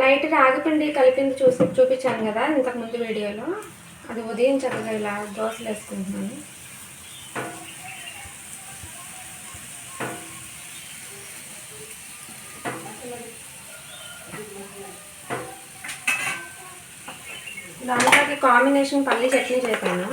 Night రాగిపిండి కలిపింది చూసి చూపించాను కదా ఇంతకుముందు వీడియోలో. అది ఉదయం చక్కగా ఇలా దోశలు వేసుకుంటున్నాను. దాంట్లోకి కాంబినేషన్ పల్లి చట్నీ చేశాను.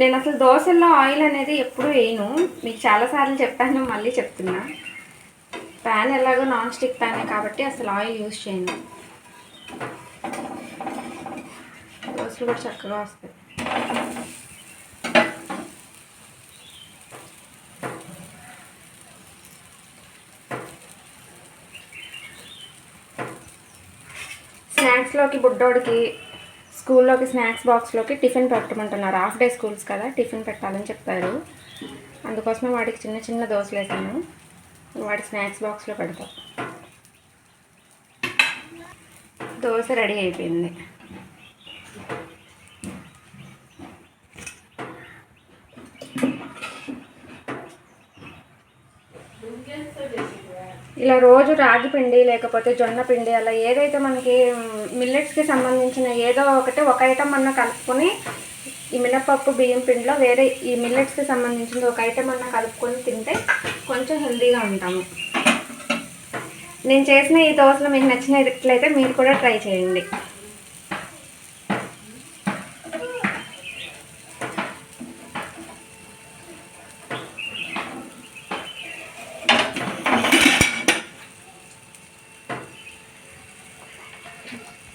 నేను అసలు దోశల్లో ఆయిల్ అనేది ఎప్పుడు వేయను. మీకు చాలాసార్లు చెప్పాను మళ్ళీ చెప్తున్నా. ప్యాన్ ఎలాగో నాన్ స్టిక్ ప్యానే కాబట్టి అసలు ఆయిల్ యూస్ చేయను. దోశలు కూడా చక్కగా వస్తాయి. స్నాక్స్లోకి బుడ్డోడికి స్కూల్లోకి స్నాక్స్ బాక్స్లోకి టిఫిన్ పెట్టమంటున్నారు. హాఫ్ డే స్కూల్స్ కదా టిఫిన్ పెట్టాలని చెప్పారు. అందుకోసమే వాడికి చిన్న చిన్న దోశలు వేసాను. వాడి స్నాక్స్ బాక్స్లో పెడతాం. దోశ రెడీ అయిపోయింది. ఇలా రోజు రాగి పిండి లేకపోతే జొన్న పిండి అలా ఏదైతే మనకి మిల్లెట్స్కి సంబంధించిన ఏదో ఒకటి ఒక ఐటమ్ అన్న కలుపుకొని ఈ మినపప్పు బియ్యం పిండిలో వేరే ఈ మిల్లెట్స్కి సంబంధించిన ఒక ఐటమ్ అన్న కలుపుకొని తింటే కొంచెం హెల్దీగా ఉంటాము. నేను చేసిన ఈ దోశలు మీకు నచ్చినట్లయితే మీరు కూడా ట్రై చేయండి.